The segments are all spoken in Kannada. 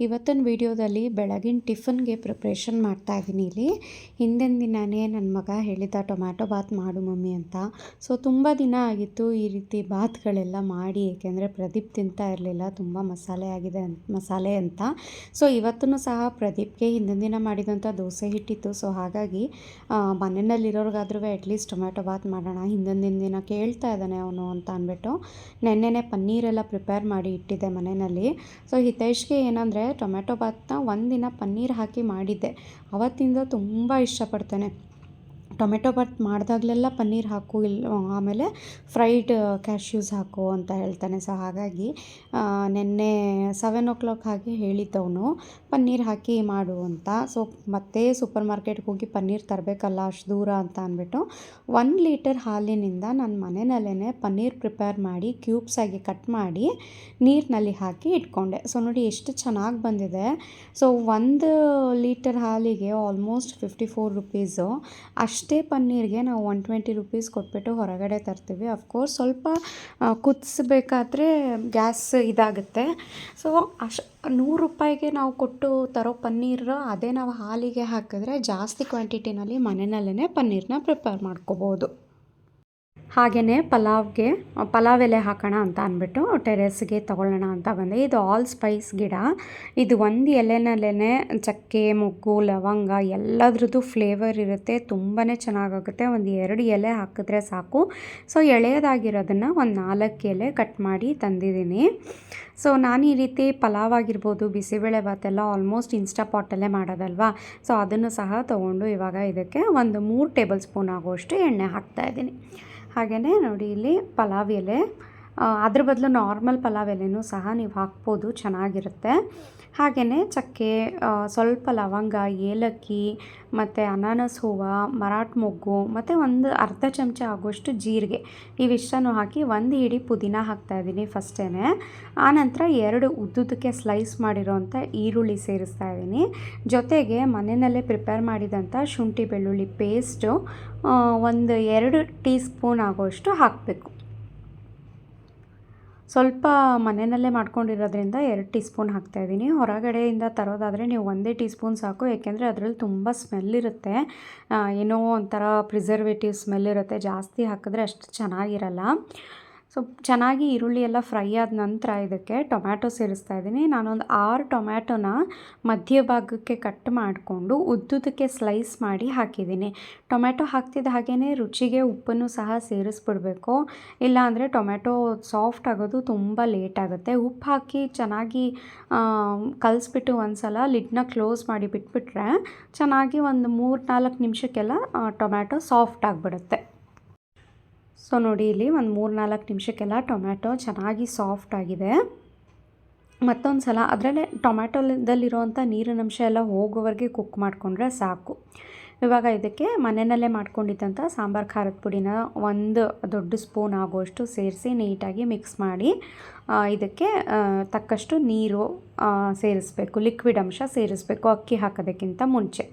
ಇವತ್ತಿನ ವಿಡಿಯೋದಲ್ಲಿ ಬೆಳಗಿನ ಟಿಫನ್ಗೆ ಪ್ರಿಪ್ರೇಷನ್ ಮಾಡ್ತಾ ಇದ್ದೀನಿ ಇಲ್ಲಿ. ಹಿಂದಿನ ದಿನವೇ ನನ್ನ ಮಗ ಹೇಳಿದ ಟೊಮ್ಯಾಟೊ ಬಾತ್ ಮಾಡು ಮಮ್ಮಿ ಅಂತ. ಸೊ ತುಂಬ ದಿನ ಆಗಿತ್ತು ಈ ರೀತಿ ಬಾತ್ಗಳೆಲ್ಲ ಮಾಡಿ, ಏಕೆಂದರೆ ಪ್ರದೀಪ್ ತಿಂತಾ ಇರಲಿಲ್ಲ, ತುಂಬ ಮಸಾಲೆ ಆಗಿದೆ ಮಸಾಲೆ ಅಂತ. ಸೊ ಇವತ್ತೂ ಸಹ ಪ್ರದೀಪ್ಗೆ ಹಿಂದಿನ ದಿನ ಮಾಡಿದಂಥ ದೋಸೆ ಹಿಟ್ಟಿತ್ತು. ಸೊ ಹಾಗಾಗಿ ಮನೆಯಲ್ಲಿರೋರ್ಗಾದ್ರೂ ಅಟ್ಲೀಸ್ಟ್ ಟೊಮ್ಯಾಟೊ ಬಾತ್ ಮಾಡೋಣ, ಹಿಂದಿನ ದಿನ ಕೇಳ್ತಾ ಇದ್ದಾನೆ ಅವನು ಅಂತ ಅಂದ್ಬಿಟ್ಟು, ನೆನ್ನೆನೆ ಪನ್ನೀರೆಲ್ಲ ಪ್ರಿಪೇರ್ ಮಾಡಿ ಇಟ್ಟಿದ್ದೆ ಮನೆಯಲ್ಲಿ. ಸೊ ಹಿತೈಷ್ಗೆ ಏನಂದರೆ ಟೊಮೆಟೊ ಬಾತ್ನ ಒಂದಿನ ಪನ್ನೀರ್ ಹಾಕಿ ಮಾಡಿದ್ದೆ. ಅವತ್ತಿಂದ ತುಂಬ ಇಷ್ಟಪಡ್ತಾನೆ. ಟೊಮೆಟೊ ಬಟ್ ಮಾಡಿದಾಗಲೆಲ್ಲ ಪನ್ನೀರ್ ಹಾಕು ಇಲ್ಲ ಆಮೇಲೆ ಫ್ರೈಡ್ ಕ್ಯಾಶ್ಯೂಸ್ ಹಾಕು ಅಂತ ಹೇಳ್ತಾನೆ. ಸೊ ಹಾಗಾಗಿ ನಿನ್ನೆ ಸೆವೆನ್ ಓ ಕ್ಲಾಕ್ ಹಾಗೆ ಹೇಳಿದ್ದವನು, ಪನ್ನೀರ್ ಹಾಕಿ ಮಾಡು ಅಂತ. ಸೊ ಮತ್ತೆ ಸೂಪರ್ ಮಾರ್ಕೆಟ್ಗೆ ಹೋಗಿ ಪನ್ನೀರ್ ತರಬೇಕಲ್ಲ, ಅಷ್ಟು ದೂರ ಅಂತ ಅಂದ್ಬಿಟ್ಟು, ಒನ್ ಲೀಟರ್ ಹಾಲಿನಿಂದ ನಾನು ಮನೆಯಲ್ಲೇ ಪನ್ನೀರ್ ಪ್ರಿಪೇರ್ ಮಾಡಿ, ಕ್ಯೂಬ್ಸ್ ಆಗಿ ಕಟ್ ಮಾಡಿ ನೀರಿನಲ್ಲಿ ಹಾಕಿ ಇಟ್ಕೊಂಡೆ. ಸೊ ನೋಡಿ ಎಷ್ಟು ಚೆನ್ನಾಗಿ ಬಂದಿದೆ. ಸೊ ಒಂದು ಲೀಟರ್ ಹಾಲಿಗೆ ಆಲ್ಮೋಸ್ಟ್ ಫಿಫ್ಟಿ ಫೋರ್ ರುಪೀಸು ಅಷ್ಟೇ ಪನ್ನೀರ್ಗೆ ನಾವು ಒನ್ ಟ್ವೆಂಟಿ ರುಪೀಸ್ ಕೊಟ್ಬಿಟ್ಟು ಹೊರಗಡೆ ತರ್ತೀವಿ. ಅಫ್ಕೋರ್ಸ್ ಸ್ವಲ್ಪ ಕುದಿಸ್ಬೇಕಾದ್ರೆ ಗ್ಯಾಸ್ ಇದಾಗುತ್ತೆ. ಸೊ ಅಶ್, ನೂರು ರೂಪಾಯಿಗೆ ನಾವು ಕೊಟ್ಟು ತರೋ ಪನ್ನೀರ್ ಅದೇ ನಾವು ಹಾಲಿಗೆ ಹಾಕಿದ್ರೆ ಜಾಸ್ತಿ ಕ್ವಾಂಟಿಟಿನಲ್ಲಿ ಮನೆಯಲ್ಲೇ ಪನ್ನೀರನ್ನ ಪ್ರಿಪೇರ್ ಮಾಡ್ಕೋಬೋದು. ಹಾಗೆಯೇ ಪಲಾವ್ಗೆ, ಪಲಾವ್ ಎಲೆ ಹಾಕೋಣ ಅಂತ ಅಂದ್ಬಿಟ್ಟು ಟೆರೆಸ್ಗೆ ತೊಗೊಳ್ಳೋಣ ಅಂತ ಬಂದೆ. ಇದು ಆಲ್ ಸ್ಪೈಸ್ ಗಿಡ. ಇದು ಒಂದು ಎಲೆನಲ್ಲೇ ಚಕ್ಕೆ, ಮೊಗ್ಗು, ಲವಂಗ ಎಲ್ಲದ್ರದ್ದು ಫ್ಲೇವರ್ ಇರುತ್ತೆ. ತುಂಬಾ ಚೆನ್ನಾಗಾಗುತ್ತೆ. ಒಂದು ಎರಡು ಎಲೆ ಹಾಕಿದ್ರೆ ಸಾಕು. ಸೊ, ಎಳೆಯದಾಗಿರೋದನ್ನು ಒಂದು ನಾಲ್ಕು ಎಲೆ ಕಟ್ ಮಾಡಿ ತಂದಿದ್ದೀನಿ. ಸೊ, ನಾನು ಈ ರೀತಿ ಪಲಾವ್ ಆಗಿರ್ಬೋದು, ಬಿಸಿಬೇಳೆ ಭಾತೆಲ್ಲ ಆಲ್ಮೋಸ್ಟ್ ಇನ್ಸ್ಟಾ ಪಾಟಲ್ಲೇ ಮಾಡೋದಲ್ವಾ? ಸೊ, ಅದನ್ನು ಸಹ ತೊಗೊಂಡು ಇವಾಗ ಇದಕ್ಕೆ ಒಂದು ಮೂರು ಟೇಬಲ್ ಸ್ಪೂನ್ ಆಗುವಷ್ಟು ಎಣ್ಣೆ ಹಾಕ್ತಾಯಿದ್ದೀನಿ ಹಾಗೆಯೇ ನೋಡಿ ಇಲ್ಲಿ ಪಲಾವ್ ಎಲೆ. ಅದ್ರ ಬದಲು ನಾರ್ಮಲ್ ಪಲಾವ್ ಎಲೆನೂ ಸಹ ನೀವು ಹಾಕ್ಬೋದು, ಚೆನ್ನಾಗಿರುತ್ತೆ. ಹಾಗೆಯೇ ಚಕ್ಕೆ ಸ್ವಲ್ಪ ಲವಂಗ, ಏಲಕ್ಕಿ, ಮತ್ತು ಅನಾನಸ್ ಹೂವು ಮರಾಟ್ ಮೊಗ್ಗು, ಮತ್ತು ಒಂದು ಅರ್ಧ ಚಮಚ ಆಗುವಷ್ಟು ಜೀರಿಗೆ. ಇವಿಷ್ಟನ್ನು ಹಾಕಿ ಒಂದು ಹಿಡಿ ಪುದೀನ ಹಾಕ್ತಾಯಿದ್ದೀನಿ ಫಸ್ಟೇ ಆನಂತರ ಎರಡು ಉದ್ದುದಕ್ಕೆ ಸ್ಲೈಸ್ ಮಾಡಿರೋವಂಥ ಈರುಳ್ಳಿ ಸೇರಿಸ್ತಾ ಇದ್ದೀನಿ. ಜೊತೆಗೆ ಮನೆಯಲ್ಲೇ ಪ್ರಿಪೇರ್ ಮಾಡಿದಂಥ ಶುಂಠಿ ಬೆಳ್ಳುಳ್ಳಿ ಪೇಸ್ಟು ಒಂದು ಎರಡು ಟೀ ಸ್ಪೂನ್ ಆಗೋಷ್ಟು ಹಾಕಬೇಕು. ಸ್ವಲ್ಪ ಮನೆಯಲ್ಲೇ ಮಾಡ್ಕೊಂಡಿರೋದ್ರಿಂದ ಎರಡು ಟೀ ಸ್ಪೂನ್ ಹಾಕ್ತಾಯಿದ್ದೀನಿ. ಹೊರಗಡೆಯಿಂದ ತರೋದಾದರೆ ನೀವು ಒಂದೇ ಟೀ ಸ್ಪೂನ್ ಸಾಕು, ಏಕೆಂದರೆ ಅದರಲ್ಲಿ ತುಂಬ ಸ್ಮೆಲ್ ಇರುತ್ತೆ. ಏನೋ ಒಂಥರ ಪ್ರಿಸರ್ವೇಟಿವ್ ಸ್ಮೆಲ್ ಇರುತ್ತೆ. ಜಾಸ್ತಿ ಹಾಕಿದ್ರೆ ಅಷ್ಟು ಚೆನ್ನಾಗಿರಲ್ಲ. ಸೊ ಚೆನ್ನಾಗಿ ಈರುಳ್ಳಿ ಎಲ್ಲ ಫ್ರೈ ಆದ ನಂತರ ಇದಕ್ಕೆ ಟೊಮ್ಯಾಟೊ ಸೇರಿಸ್ತಾ ಇದ್ದೀನಿ. ನಾನೊಂದು ಆರು ಟೊಮ್ಯಾಟೊನ ಮಧ್ಯಭಾಗಕ್ಕೆ ಕಟ್ ಮಾಡಿಕೊಂಡು ಉದ್ದುದಕ್ಕೆ ಸ್ಲೈಸ್ ಮಾಡಿ ಹಾಕಿದ್ದೀನಿ. ಟೊಮ್ಯಾಟೊ ಹಾಕ್ತಿದ್ದ ಹಾಗೇ ರುಚಿಗೆ ಉಪ್ಪನ್ನು ಸಹ ಸೇರಿಸ್ಬಿಡಬೇಕು. ಇಲ್ಲಾಂದರೆ ಟೊಮ್ಯಾಟೊ ಸಾಫ್ಟ್ ಆಗೋದು ತುಂಬ ಲೇಟ್ ಆಗುತ್ತೆ. ಉಪ್ಪು ಹಾಕಿ ಚೆನ್ನಾಗಿ ಕಲಿಸ್ಬಿಟ್ಟು ಒಂದು ಸಲ ಲಿಡ್ನ ಕ್ಲೋಸ್ ಮಾಡಿ ಬಿಟ್ಬಿಟ್ರೆ ಚೆನ್ನಾಗಿ ಒಂದು ಮೂರು ನಾಲ್ಕು ನಿಮಿಷಕ್ಕೆಲ್ಲ ಟೊಮ್ಯಾಟೊ ಸಾಫ್ಟ್ ಆಗಿಬಿಡುತ್ತೆ. ಸೊ ನೋಡಿ, ಇಲ್ಲಿ ಒಂದು ಮೂರು ನಾಲ್ಕು ನಿಮಿಷಕ್ಕೆಲ್ಲ ಟೊಮ್ಯಾಟೊ ಚೆನ್ನಾಗಿ ಸಾಫ್ಟ್ ಆಗಿದೆ. ಮತ್ತೊಂದು ಸಲ ಅದರಲ್ಲೇ ಟೊಮ್ಯಾಟೊದಲ್ಲಿರುವಂಥ ನೀರಿನಂಶ ಎಲ್ಲ ಹೋಗೋವರೆಗೆ ಕುಕ್ ಮಾಡಿಕೊಂಡ್ರೆ ಸಾಕು. ಇವಾಗ ಇದಕ್ಕೆ ಮನೆಯಲ್ಲೇ ಮಾಡ್ಕೊಂಡಿದ್ದಂಥ ಸಾಂಬಾರು ಖಾರದ ಪುಡಿನ ಒಂದು ದೊಡ್ಡ ಸ್ಪೂನ್ ಆಗುವಷ್ಟು ಸೇರಿಸಿ ನೀಟಾಗಿ ಮಿಕ್ಸ್ ಮಾಡಿ ಇದಕ್ಕೆ ತಕ್ಕಷ್ಟು ನೀರು ಸೇರಿಸಬೇಕು, ಲಿಕ್ವಿಡ್ ಅಂಶ ಸೇರಿಸಬೇಕು ಅಕ್ಕಿ ಹಾಕೋದಕ್ಕಿಂತ ಮುಂಚೆ.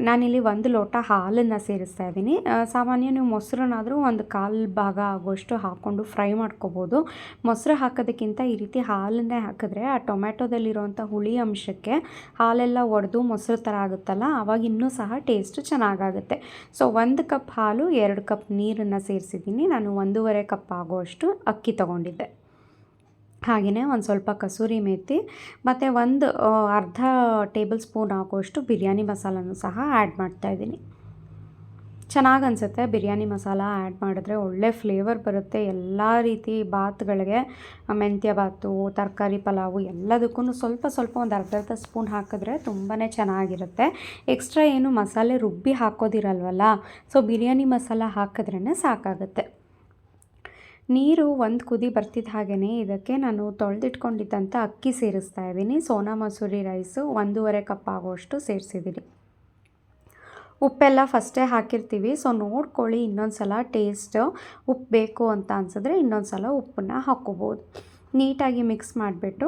ನಾನಿಲ್ಲಿ ಒಂದು ಲೋಟ ಹಾಲನ್ನು ಸೇರಿಸ್ತಾ ಇದ್ದೀನಿ. ಸಾಮಾನ್ಯ ನೀವು ಮೊಸರನ್ನಾದರೂ ಒಂದು ಕಾಲು ಭಾಗ ಆಗುವಷ್ಟು ಹಾಕ್ಕೊಂಡು ಫ್ರೈ ಮಾಡ್ಕೋಬೋದು. ಮೊಸರು ಹಾಕೋದಕ್ಕಿಂತ ಈ ರೀತಿ ಹಾಲನ್ನೇ ಹಾಕಿದ್ರೆ ಆ ಟೊಮ್ಯಾಟೊದಲ್ಲಿರುವಂಥ ಹುಳಿ ಅಂಶಕ್ಕೆ ಹಾಲೆಲ್ಲ ಒಡೆದು ಮೊಸರು ಥರ ಆಗುತ್ತಲ್ಲ ಆವಾಗ ಇನ್ನೂ ಸಹ ಟೇಸ್ಟ್ ಚೆನ್ನಾಗಾಗುತ್ತೆ. ಸೊ, ಒಂದು ಕಪ್ ಹಾಲು, ಎರಡು ಕಪ್ ನೀರನ್ನು ಸೇರಿಸಿದ್ದೀನಿ. ನಾನು ಒಂದೂವರೆ ಕಪ್ ಆಗುವಷ್ಟು ಅಕ್ಕಿ ತೊಗೊಂಡಿದ್ದೆ. ಹಾಗೆಯೇ ಒಂದು ಸ್ವಲ್ಪ ಕಸೂರಿ ಮೇಥಿ ಮತ್ತು ಒಂದು ಅರ್ಧ ಟೇಬಲ್ ಸ್ಪೂನ್ ಆಗುವಷ್ಟು ಬಿರಿಯಾನಿ ಮಸಾಲನೂ ಸಹ ಆ್ಯಡ್ ಮಾಡ್ತಾಯಿದ್ದೀನಿ ಚೆನ್ನಾಗಿ ಅನಿಸುತ್ತೆ ಬಿರಿಯಾನಿ ಮಸಾಲ ಆ್ಯಡ್ ಮಾಡಿದ್ರೆ ಒಳ್ಳೆ ಫ್ಲೇವರ್ ಬರುತ್ತೆ. ಎಲ್ಲ ರೀತಿ ಬಾತ್ಗಳಿಗೆ, ಮೆಂತ್ಯ ಬಾತು, ತರಕಾರಿ ಪಲಾವು ಎಲ್ಲದಕ್ಕೂ ಸ್ವಲ್ಪ ಸ್ವಲ್ಪ ಒಂದು ಅರ್ಧ ಅರ್ಧ ಸ್ಪೂನ್ ಹಾಕಿದ್ರೆ ತುಂಬಾ ಚೆನ್ನಾಗಿರುತ್ತೆ. ಎಕ್ಸ್ಟ್ರಾ ಏನು ಮಸಾಲೆ ರುಬ್ಬಿ ಹಾಕೋದಿರಲ್ವಲ್ಲ, ಸೊ ಬಿರಿಯಾನಿ ಮಸಾಲ ಹಾಕಿದ್ರೇ ಸಾಕಾಗುತ್ತೆ. ನೀರು ಒಂದು ಕುದಿ ಬರ್ತಿದ್ದ ಹಾಗೆಯೇ ಇದಕ್ಕೆ ನಾನು ತೊಳೆದಿಟ್ಕೊಂಡಿದ್ದಂಥ ಅಕ್ಕಿ ಸೇರಿಸ್ತಾ ಇದ್ದೀನಿ. ಸೋನಾ ಮಸೂರಿ ರೈಸು ಒಂದೂವರೆ ಕಪ್ ಆಗೋಷ್ಟು ಸೇರಿಸಿದ್ದೀನಿ. ಉಪ್ಪೆಲ್ಲ ಫಸ್ಟೇ ಹಾಕಿರ್ತೀವಿ. ಸೊ ನೋಡ್ಕೊಳ್ಳಿ ಇನ್ನೊಂದು ಸಲ ಟೇಸ್ಟ್ ಉಪ್ಪು ಬೇಕು ಅಂತ ಅನ್ಸಿದ್ರೆ ಇನ್ನೊಂದು ಸಲ ಉಪ್ಪನ್ನ ಹಾಕ್ಕೋಬೋದು. ನೀಟಾಗಿ ಮಿಕ್ಸ್ ಮಾಡಿಬಿಟ್ಟು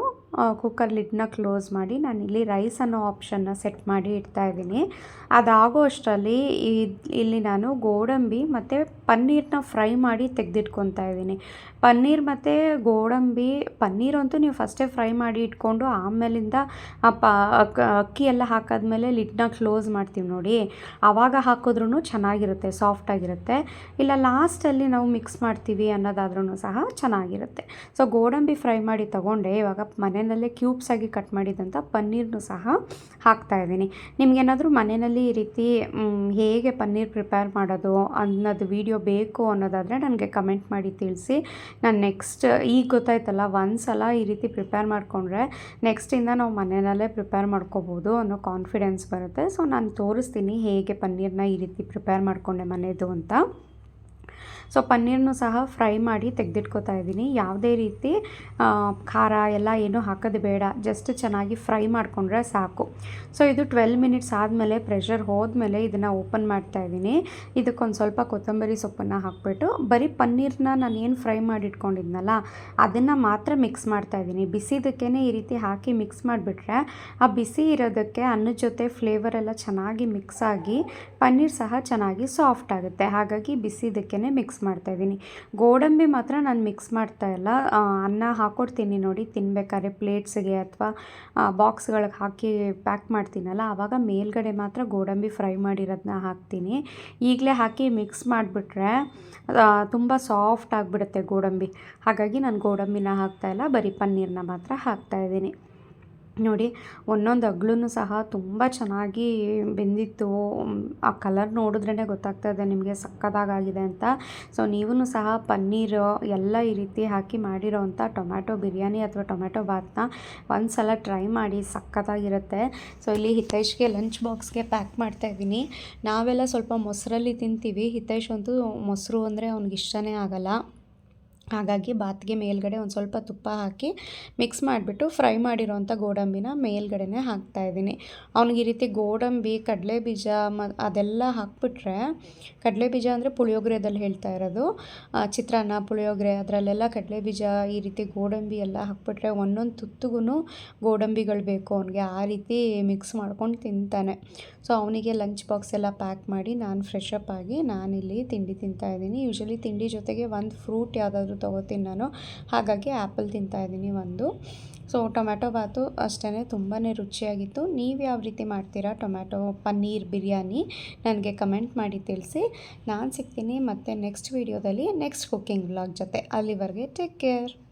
ಕುಕ್ಕರ್ ಲಿಡ್ನ ಕ್ಲೋಸ್ ಮಾಡಿ ನಾನಿಲ್ಲಿ ರೈಸ್ ಅನ್ನೋ ಆಪ್ಷನ್ನ ಸೆಟ್ ಮಾಡಿ ಇಡ್ತಾ ಇದ್ದೀನಿ. ಅದಾಗೋ ಅಷ್ಟರಲ್ಲಿ ಇಲ್ಲಿ ನಾನು ಗೋಡಂಬಿ ಮತ್ತು ಪನ್ನೀರನ್ನ ಫ್ರೈ ಮಾಡಿ ತೆಗೆದಿಟ್ಕೊತಾ ಇದ್ದೀನಿ. ಪನ್ನೀರ್ ಮತ್ತು ಗೋಡಂಬಿ, ಪನ್ನೀರ್ ಅಂತೂ ನೀವು ಫಸ್ಟೇ ಫ್ರೈ ಮಾಡಿ ಇಟ್ಕೊಂಡು ಆಮೇಲಿಂದ ಪ ಅಕ್ಕ ಎಲ್ಲ ಹಾಕಾದ್ಮೇಲೆ ಲಿಡ್ನ ಕ್ಲೋಸ್ ಮಾಡ್ತೀವಿ ನೋಡಿ. ಆವಾಗ ಹಾಕಿದ್ರೂ ಚೆನ್ನಾಗಿರುತ್ತೆ ಸಾಫ್ಟಾಗಿರುತ್ತೆ ಇಲ್ಲ ಲಾಸ್ಟಲ್ಲಿ ನಾವು ಮಿಕ್ಸ್ ಮಾಡ್ತೀವಿ ಅನ್ನೋದಾದ್ರೂ ಸಹ ಚೆನ್ನಾಗಿರುತ್ತೆ. ಸೊ ಗೋಡಂಬಿ ಫ್ರೈ ಮಾಡಿ ತಗೊಂಡೆ. ಇವಾಗ ಮನೆಯಲ್ಲೇ ಕ್ಯೂಬ್ಸ್ ಆಗಿ ಕಟ್ ಮಾಡಿದಂಥ ಪನ್ನೀರ್ನು ಸಹ ಹಾಕ್ತಾ ಇದ್ದೀನಿ. ನಿಮ್ಗೇನಾದರೂ ಮನೆಯಲ್ಲಿ ಈ ರೀತಿ ಹೇಗೆ ಪನ್ನೀರ್ ಪ್ರಿಪೇರ್ ಮಾಡೋದು ಅನ್ನೋದು ವಿಡಿಯೋ ಬೇಕು ಅನ್ನೋದಾದರೆ ನನಗೆ ಕಮೆಂಟ್ ಮಾಡಿ ತಿಳಿಸಿ. ನಾನು ನೆಕ್ಸ್ಟ್ ಈಗ ಗೊತ್ತಾಯ್ತಲ್ಲ ಒಂದ್ಸಲ ಈ ರೀತಿ ಪ್ರಿಪೇರ್ ಮಾಡಿಕೊಂಡ್ರೆ ನೆಕ್ಸ್ಟಿಂದ ನಾವು ಮನೆಯಲ್ಲೇ ಪ್ರಿಪೇರ್ ಮಾಡ್ಕೋಬೋದು ಅನ್ನೋ ಕಾನ್ಫಿಡೆನ್ಸ್ ಬರುತ್ತೆ. ಸೊ ನಾನು ತೋರಿಸ್ತೀನಿ ಹೇಗೆ ಪನ್ನೀರ್ನ ಈ ರೀತಿ ಪ್ರಿಪೇರ್ ಮಾಡಿಕೊಂಡೆ ಮನೆಯದು ಅಂತ. ಸೊ ಪನ್ನೀರ್ನು ಸಹ ಫ್ರೈ ಮಾಡಿ ತೆಗೆದಿಟ್ಕೋತಾ ಇದ್ದೀನಿ. ಯಾವುದೇ ರೀತಿ ಖಾರ ಎಲ್ಲ ಏನೂ ಹಾಕೋದು ಬೇಡ. ಜಸ್ಟ್ ಚೆನ್ನಾಗಿ ಫ್ರೈ ಮಾಡಿಕೊಂಡ್ರೆ ಸಾಕು. ಸೊ ಇದು ಟ್ವೆಲ್ ಮಿನಿಟ್ಸ್ ಆದಮೇಲೆ, ಪ್ರೆಷರ್ ಹೋದ್ಮೇಲೆ ಇದನ್ನು ಓಪನ್ ಮಾಡ್ತಾ ಇದ್ದೀನಿ. ಇದಕ್ಕೊಂದು ಸ್ವಲ್ಪ ಕೊತ್ತಂಬರಿ ಸೊಪ್ಪನ್ನು ಹಾಕ್ಬಿಟ್ಟು, ಬರೀ ಪನ್ನೀರ್ನ ನಾನು ಏನು ಫ್ರೈ ಮಾಡಿ ಇಟ್ಕೊಂಡಿದ್ನಲ್ಲ ಅದನ್ನು ಮಾತ್ರ ಮಿಕ್ಸ್ ಮಾಡ್ತಾ ಇದ್ದೀನಿ. ಬಿಸಿದಕ್ಕೇ ಈ ರೀತಿ ಹಾಕಿ ಮಿಕ್ಸ್ ಮಾಡಿಬಿಟ್ರೆ, ಆ ಬಿಸಿ ಇರೋದಕ್ಕೆ ಅನ್ನದ ಜೊತೆ ಫ್ಲೇವರ್ ಎಲ್ಲ ಚೆನ್ನಾಗಿ ಮಿಕ್ಸ್ ಆಗಿ, ಪನ್ನೀರ್ ಸಹ ಚೆನ್ನಾಗಿ ಸಾಫ್ಟ್ ಆಗುತ್ತೆ. ಹಾಗಾಗಿ ಬಿಸಿದಕ್ಕೇ ಮಿಕ್ಸ್ ಮಾಡ್ತಾ ಇದ್ದೀನಿ. ಗೋಡಂಬಿ ಮಾತ್ರ ನಾನು ಮಿಕ್ಸ್ ಮಾಡ್ತಾ ಇಲ್ಲ. ಅನ್ನ ಹಾಕ್ಕೊಡ್ತೀನಿ ನೋಡಿ, ತಿನ್ಬೇಕಾದ್ರೆ ಪ್ಲೇಟ್ಸ್ಗೆ ಅಥವಾ ಬಾಕ್ಸ್ಗಳಿಗೆ ಹಾಕಿ ಪ್ಯಾಕ್ ಮಾಡ್ತೀನಲ್ಲ, ಆವಾಗ ಮೇಲ್ಗಡೆ ಮಾತ್ರ ಗೋಡಂಬಿ ಫ್ರೈ ಮಾಡಿರೋದನ್ನ ಹಾಕ್ತೀನಿ. ಈಗಲೇ ಹಾಕಿ ಮಿಕ್ಸ್ ಮಾಡಿಬಿಟ್ರೆ ತುಂಬ ಸಾಫ್ಟ್ ಆಗಿಬಿಡುತ್ತೆ ಗೋಡಂಬಿ. ಹಾಗಾಗಿ ನಾನು ಗೋಡಂಬಿನ ಹಾಕ್ತಾ ಇಲ್ಲ, ಬರೀ ಪನ್ನೀರನ್ನ ಮಾತ್ರ ಹಾಕ್ತಾ ಇದ್ದೀನಿ. ನೋಡಿ, ಒಂದೊಂದು ಅಗ್ಳೂ ಸಹ ತುಂಬ ಚೆನ್ನಾಗಿ ಬೆಂದಿತ್ತು. ಆ ಕಲರ್ ನೋಡಿದ್ರೇ ಗೊತ್ತಾಗ್ತಾ ಇದೆ ನಿಮಗೆ ಸಕ್ಕದಾಗಾಗಿದೆ ಅಂತ. ಸೊ ನೀವೂ ಸಹ ಪನ್ನೀರ್ ಎಲ್ಲ ಈ ರೀತಿ ಹಾಕಿ ಮಾಡಿರೋವಂಥ ಟೊಮ್ಯಾಟೊ ಬಿರಿಯಾನಿ ಅಥವಾ ಟೊಮ್ಯಾಟೊ ಬಾತ್ನ ಒಂದು ಸಲ ಟ್ರೈ ಮಾಡಿ ಸಕ್ಕತ್ತಾಗಿರುತ್ತೆ. ಸೊ, ಇಲ್ಲಿ ಹಿತೈಷ್ಗೆ ಲಂಚ್ ಬಾಕ್ಸ್ಗೆ ಪ್ಯಾಕ್ ಮಾಡ್ತಾ ಇದ್ದೀನಿ. ನಾವೆಲ್ಲ ಸ್ವಲ್ಪ ಮೊಸರಲ್ಲಿ ತಿಂತೀವಿ. ಹಿತೈಷ್ ಅಂತೂ ಮೊಸರು ಅಂದರೆ ಅವ್ನಿಗೆ ಇಷ್ಟನೇ ಆಗಲ್ಲ. ಹಾಗಾಗಿ ಬಾತ್ಗೆ ಮೇಲ್ಗಡೆ ಒಂದು ಸ್ವಲ್ಪ ತುಪ್ಪ ಹಾಕಿ ಮಿಕ್ಸ್ ಮಾಡಿಬಿಟ್ಟು ಫ್ರೈ ಮಾಡಿರೋವಂಥ ಗೋಡಂಬಿನ ಮೇಲ್ಗಡೆನೇ ಹಾಕ್ತಾ ಇದ್ದೀನಿ. ಅವ್ನಿಗೆ ಈ ರೀತಿ ಗೋಡಂಬಿ ಕಡಲೆ ಬೀಜ ಮ, ಅದೆಲ್ಲ ಹಾಕ್ಬಿಟ್ರೆ ಕಡಲೆ ಬೀಜ ಅಂದರೆ ಪುಳಿಯೋಗರೆದಲ್ಲಿ ಹೇಳ್ತಾ ಇರೋದು. ಚಿತ್ರಾನ್ನ, ಪುಳಿಯೋಗರೆ, ಅದರಲ್ಲೆಲ್ಲ ಕಡಲೆ ಬೀಜ ಈ ರೀತಿ ಗೋಡಂಬಿ ಎಲ್ಲ ಹಾಕ್ಬಿಟ್ರೆ ಒಂದೊಂದು ತುತ್ತಿಗೂ ಗೋಡಂಬಿಗಳು ಬೇಕು ಅವನಿಗೆ. ಆ ರೀತಿ ಮಿಕ್ಸ್ ಮಾಡ್ಕೊಂಡು ತಿಂತಾನೆ. ಸೊ ಅವನಿಗೆ ಲಂಚ್ ಬಾಕ್ಸ್ ಎಲ್ಲ ಪ್ಯಾಕ್ ಮಾಡಿ ನಾನು ಫ್ರೆಶ್ ಅಪ್ ಆಗಿ ನಾನಿಲ್ಲಿ ತಿಂಡಿ ತಿಂತಾ ಇದ್ದೀನಿ. ಯೂಶಲಿ ತಿಂಡಿ ಜೊತೆಗೆ ಒಂದು ಫ್ರೂಟ್ ಯಾವುದಾದ್ರೂ ತೊಗೋತೀನಿ ನಾನು. ಹಾಗಾಗಿ ಆ್ಯಪಲ್ ತಿಂತಾ ಇದ್ದೀನಿ ಒಂದು. ಸೊ, ಟೊಮ್ಯಾಟೊ ಬಾತು ಅಷ್ಟೇ ತುಂಬಾ ರುಚಿಯಾಗಿತ್ತು. ನೀವು ಯಾವ ರೀತಿ ಮಾಡ್ತೀರಾ ಟೊಮ್ಯಾಟೊ ಪನ್ನೀರ್ ಬಿರಿಯಾನಿ? ನನಗೆ ಕಮೆಂಟ್ ಮಾಡಿ ತಿಳಿಸಿ. ನಾನು ಸಿಗ್ತೀನಿ ಮತ್ತು ನೆಕ್ಸ್ಟ್ ವೀಡಿಯೋದಲ್ಲಿ, ನೆಕ್ಸ್ಟ್ ಕುಕ್ಕಿಂಗ್ ವ್ಲಾಗ್ ಜೊತೆ. ಅಲ್ಲಿವರೆಗೆ ಟೇಕ್ ಕೇರ್.